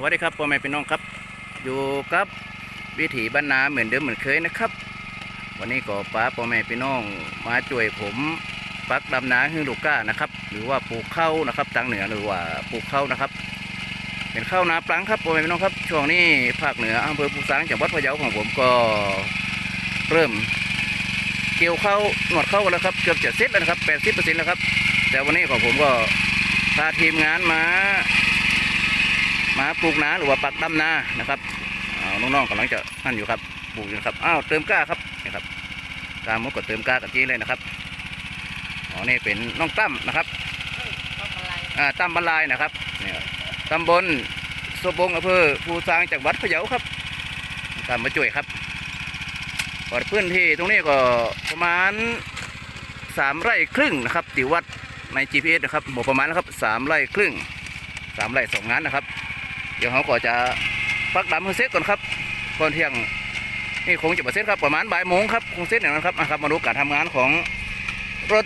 สวัสดีครับพ่อแม่พี่น้องครับ อยู่กับวิถีบ้านนาเหมือนเดิมเหมือนเคยนะครับ วันนี้ก็ป้าพ่อแม่พี่น้องมาช่วยผมปักดำนาฮือลูกก้านะครับ หรือว่าปลูกข้าวนะครับทางเหนือหรือว่าปลูกข้าวนะครับ เป็นข้าวนาปลังครับพ่อแม่พี่น้องครับ ช่วงนี้ภาคเหนืออำเภอภูซางจังหวัดพะเยาของผมก็เริ่มเกี่ยวข้าวหนวดข้าวแล้วครับเกือบจะเสร็จแล้วนะครับแปดสิบเปอร์เซ็นต์แล้วครับ แต่วันนี้ของผมก็พาทีมงานมา มาปลูกนาหรือว่าปักดำนานะครับน้องๆกำลังจะนั่นอยู่ครับปลูกอยู่ครับอ้าวเติมกล้าครับนี่ครับกามดก็เติมกล้ากับจี้เลยนะครับอ๋อนี่เป็นน้องตั้มนะครับอ่าตั้มบรรลายนะครับนี่ครับตำบลสบงอำเภอภูซางจังหวัดพะเยาครับตามมาช่วยครับกอดพื้นที่ตรงนี้ก็ประมาณสามไร่ครึ่งนะครับติวัดใน GPS นะครับบอกประมาณนะครับสามไร่ครึ่งสามไร่สองงานนะครับ เดี๋ยวเขาก็จะปักดำให้เสร็จก่อนครับก่อนเที่ยงนี่คงจะมาเสร็จครับประมาณบ่ายโมงครับคงเสร็จอย่างนั้นครับอะครับมาดูการทำงานของรถ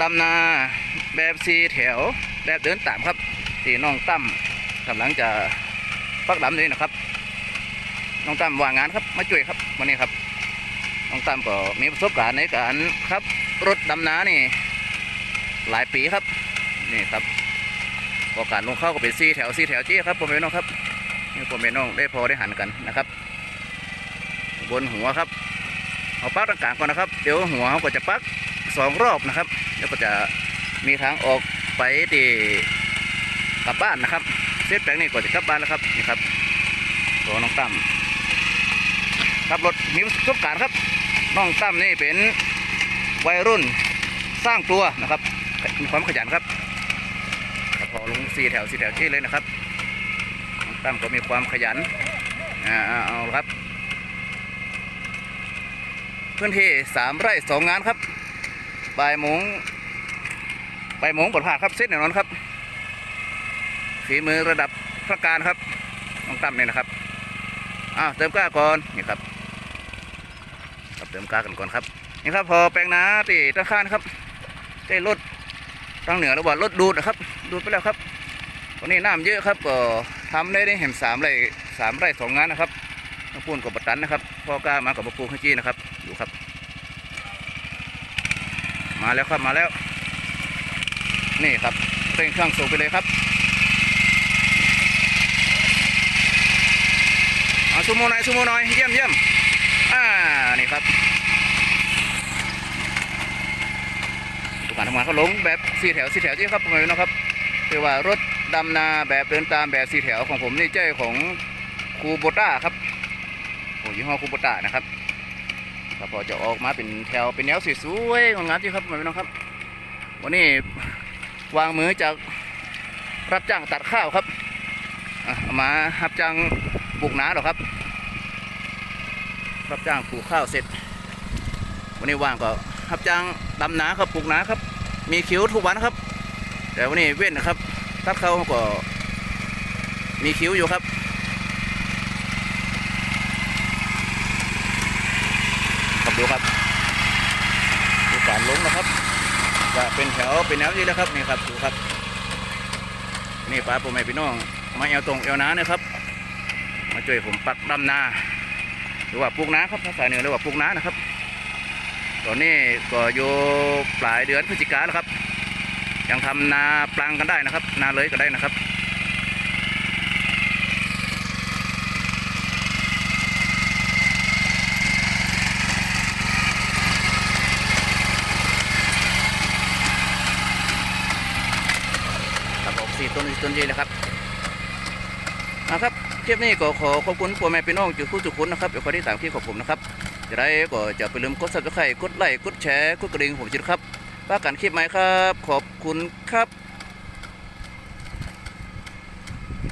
ดำนาแบบซีแถวแบบเดินตามครับที่น้องตั้มกำลังจะปักดำนี่นะครับ น้องตั้มวางงานครับมาช่วยครับวันนี้ครับ น้องตั้มก็มีประสบการณ์ในการครับรถดำนานี่ หลายปีครับนี่ครับก็การลงเข้าก็เป็นซีแถวซีแถวจี้ครับผมเองน้องครับ นี่ผมเองน้องได้พอได้หันกันนะครับ บนหัวครับ เอาปักตรงกลางก่อนนะครับ เดี๋ยวหัวเขาก็จะปักสองรอบนะครับ แล้วก็จะมีทางออกไปที่กลับบ้านนะครับ เซตแปลงนี้ก็จะกลับบ้านแล้วครับนี่ครับตัวน้องตั้มขับรถมีประสบการณ์ครับ น้องตั้มนี่เป็นวัยรุ่นสร้างตัวนะครับมีความขยันครับพอลงสี่แถวสี่แถวที่เลยนะครับ ตั้มก็มีความขยันอ่าเอาครับพื้นที่สามไร่สองงานครับบ่ายโมงบ่ายโมงปลดผ่านครับเส้นแน่นอนครับฝีมือระดับพระการครับน้องตั้มเนี่ยนะครับอ้าวเติมกล้าก่อนนี่ครับครับเติมกล้ากันก่อนครับนี่ครับพอแปลงนาตีตะข้านครับได้รถทางเหนือรือว่างรถดูดนะครับ ดูดไปแล้วครับวันนี้น้ำเยอะครับก็ ทำได้ได้เห็นสามไร่สามไร่สองงานนะครับน้ำปูนกับปตันนะครับพ่อกล้ามากับปะปูข้างจี้นะครับดูครับ มาแล้วครับมาแล้ว นี่ครับเร่งเครื่องสูบไปเลยครับเอาซูโม่หน่อยซูโม่หน่อยเยี่ยมเยี่ยมอ่านี่ครับการทำงานเขาลงแบบสี่แถวสี่แถวที่ครับผมนะครับคือว่ารถ ดำนาแบบเดินตามแบบสีแถวของผมนี่เจ้ของคูโบต้าครับโอ้ยี่ห้อคูโบต้านะครับก็พอจะออกมาเป็นแถวเป็นแนวสวยๆของงานที่ครับผมนะครับ วันนี้วางมือจากรับจ้างตัดข้าวครับอามารับจ้างปลูกนาหรอครับ รับจ้างปลูกข้าวเสร็จ วันนี้ว่างก็รับจ้างดำนาครับปลูกนาครับ มีคิวทุกวันครับ แต่วันนี้เว้นนะครับ ตัดเขาก็ มีคิ้วอยู่ครับครับดูครับดูการลงนะครับจะเป็นแถวเป็นแนวนี้แล้วครับนี่ครับดูครับ นี่ป้าผมไม่พี่น้อง มาเอวตรงเอวน้าเนี่ยครับ มาช่วยผมปักดำนา หรือว่าปลูกน้าครับภาษาเหนือเรียกว่าปลูกน้านะครับ ตอนนี้ก็อยู่ปลายเดือนพฤศจิกาแล้วครับ ยังทำนาปลังกันได้นะครับ นาเลยก็ได้นะครับครับผมสี่ต้นสี่ต้นยีนะครับนะครับคลิปนี้ก็ขอขอบคุณพ่อแม่พี่น้องจุดคู่จุดคุณนะครับเดี๋ยวขอที่ตามคลิปของผมนะครับจะได้ก็จะไปลืมกด subscribe กดไลค์กดแชร์กดกระดิ่งผมจิตครับ ว่ากันคลิปไหมครับ ขอบคุณครับ